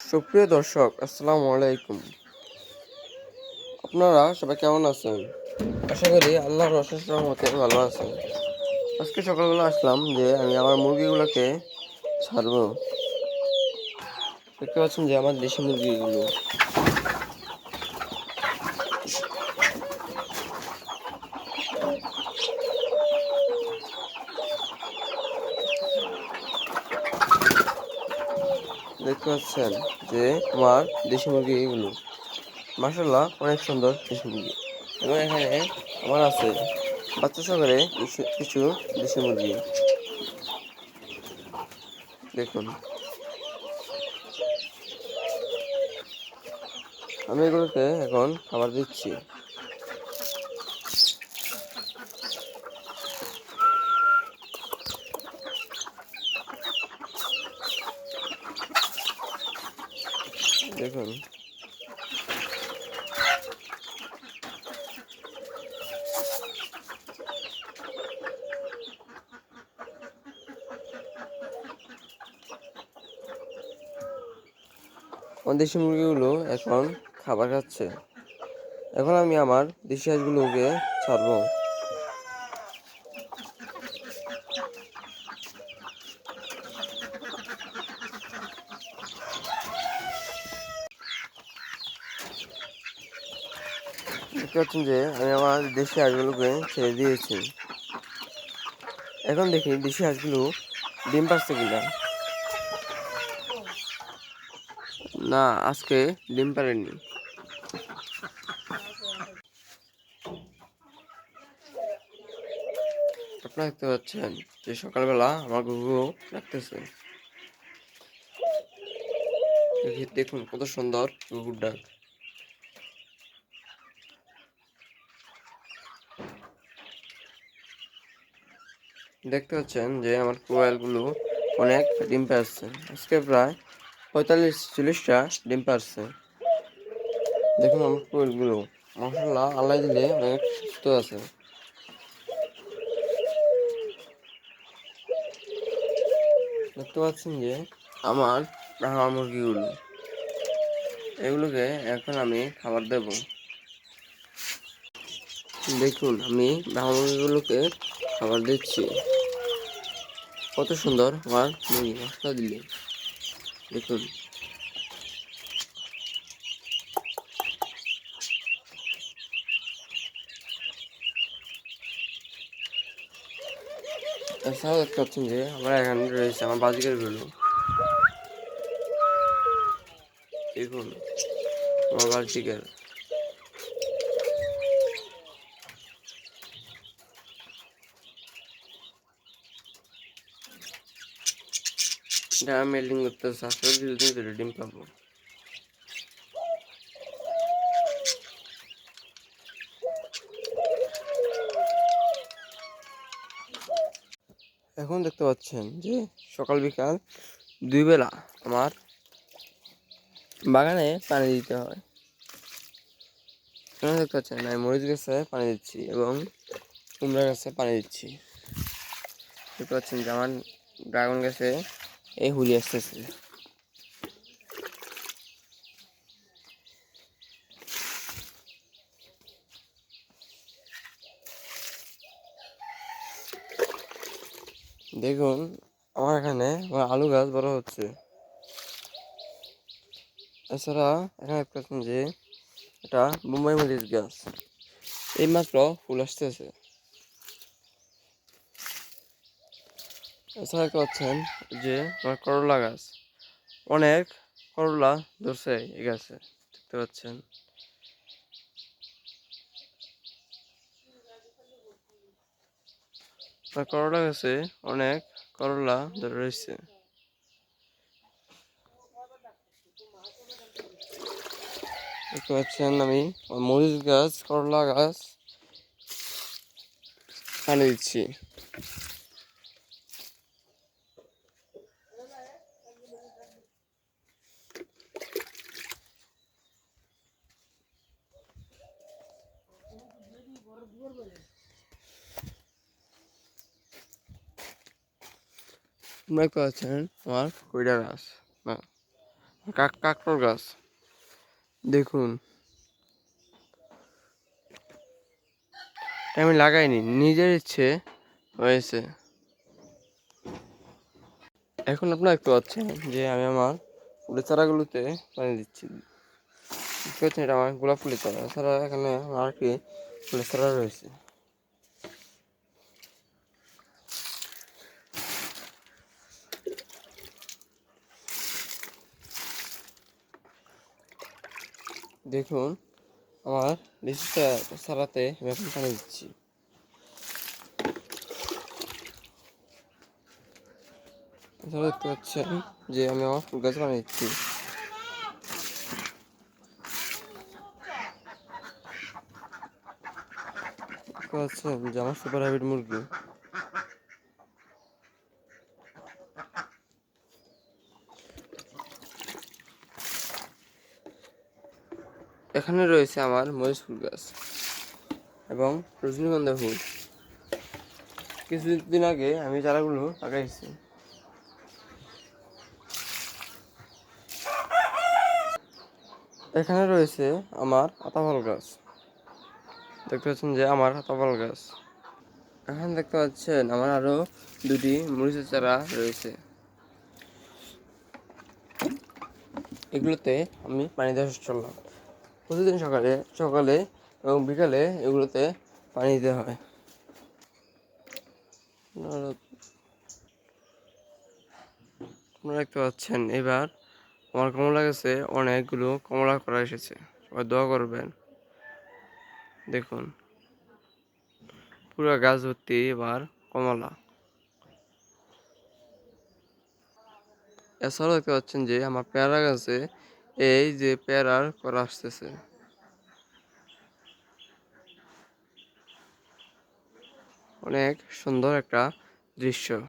সুপ্রিয় দর্শক, আসসালামু আলাইকুম। আপনারা সবাই কেমন আছেন? আশা করি আল্লাহর অশেষ রহমতে ভালো আছেন। আজকে সকালবেলা আসলাম যে আমি আমার মুরগিগুলোকে ছাড়ব। দেখতে পাচ্ছেন যে আমার দেশি মুরগিগুলো। দেখতে পাচ্ছেন যে আমার দেশি মুরগি এগুলো মাসাল্লাহ অনেক সুন্দর দেশি মুরগি। এবং এখানে আমার আছে বাচ্চা সহকারে কিছু দেশি মুরগি। দেখুন। আমি এগুলোকে এখন খাবার দিচ্ছি। দেখুন। আমার দেশি মুরগিগুলো এখন খাবার খাচ্ছে। এখন আমি আমার দেশি হাঁসগুলোকে ছাড়বো। দেখতে পাচ্ছেন যে আমি আমার দেশি হাঁসগুলোকে ছেড়ে দিয়েছি। এখন দেখি দেশি হাঁসগুলো ডিম পাচ্ছে কিনা। না, আজকে ডিম পারেনি আপনারা দেখতে পাচ্ছেন যে সকালবেলা আমার গরু ডাকতেছে। দেখি, দেখুন কত সুন্দর কুকুর ডাক। দেখতে পাচ্ছেন যে আমার কোয়েলগুলো অনেক ডিম পাচ্ছে আজকে প্রায় পঁয়তাল্লিশ চল্লিশটা ডিম পারছে দেখুন আমার কোয়েলগুলো মশলা আল্লাহ দিলে অনেক সুস্থ আছে। দেখতে পাচ্ছেন যে আমার ব্রাহ্মা মুরগিগুলো। এগুলোকে এখন আমি খাবার দেব। দেখুন, আমি ব্রাহ্মা মুরগিগুলোকে খাবার দিচ্ছি। কত সুন্দর আমার মুরগি মশলা দিলে। দেখুন। এছাড়াও দেখতে পাচ্ছেন যে, আমার এখানে রয়েছে আমার বাজিকেরগুলো দেখুন, আমার বাজিকের। এটা মেল্টিং করতে সাতটা দুদিন ধরে ডিম পাবো এখন দেখতে পাচ্ছেন যে সকাল বিকাল দুই বেলা আমার বাগানে পানি দিতে হয়। দেখতে পাচ্ছেন, আমি মরিচ গাছে পানি দিচ্ছি এবং কুমড়া গাছে পানি দিচ্ছি। দেখতে পাচ্ছেন যে আমার ড্রাগন গাছে এই হুলি আসতেছে। দেখুন, আমার এখানে আলু গাছ বড় হচ্ছে। এছাড়া এখানে যে এটা মুম্বাই মরিচ গাছ। এই এইমাত্র ফুল আসতেছে। এছাড়া পাচ্ছেন যে, আমার করলা গাছ। অনেক করলা ধরছে এই গাছে, দেখতে পাচ্ছেন। করলা গাছে অনেক করলা ধরে রয়েছে। দেখতে পাচ্ছেন আমি মরিচ গাছ, করলা গাছ পানি দিচ্ছি দেখতে পাচ্ছেন আমার কইডা গাছ, না কাক কাকর গাছ। দেখুন। আমি লাগাইনি, নিজের ইচ্ছে হয়েছে। এখন আপনারা দেখতে পাচ্ছেন যে আমি আমার ফুলের চারাগুলোতে পানি দিচ্ছি। দেখতে পাচ্ছেন এটা আমার গোলাপ ফুলের চারা, এছাড়া এখানে আমার কি ফুলের চারা রয়েছে। দেখুন, আমার লিচু সারাতে আমি এখন পানি দিচ্ছি। এছাড়া দেখতে পাচ্ছেন যে আমি আমার ফুল গাছ পানি দিচ্ছি। দেখতে পাচ্ছেন যে আমার সুপার হাইব্রিড মুরগি। এখানে রয়েছে আমার মরিচ ফুল গাছ এবং রজনীগন্ধা ফুল। কিছুদিন আগে আমি চারাগুলো লাগাইছি। এখানে রয়েছে আমার আতাফল গাছ। দেখতে পাচ্ছেন যে আমার আতাফল গাছ। এখানে দেখতে পাচ্ছেন আমার আরও দুটি মরিচের চারা রয়েছে। এগুলোতে আমি পানি দেওয়া চললাম প্রতিদিন সকালে সকালে এবং বিকালে এগুলোতে পানি দিতে হয়। আপনারা দেখতে পাচ্ছেন, এবার আমার কমলা গাছে অনেকগুলো কমলা করা এসেছে। সবাই দোয়া করবেন। দেখুন, পুরো গাছ ভর্তি এবার কমলা। এছাড়াও দেখতে পাচ্ছেন যে আমার পেয়ারা গাছে এই যে প্যারার করা আসতেছে। অনেক সুন্দর একটা দৃশ্য।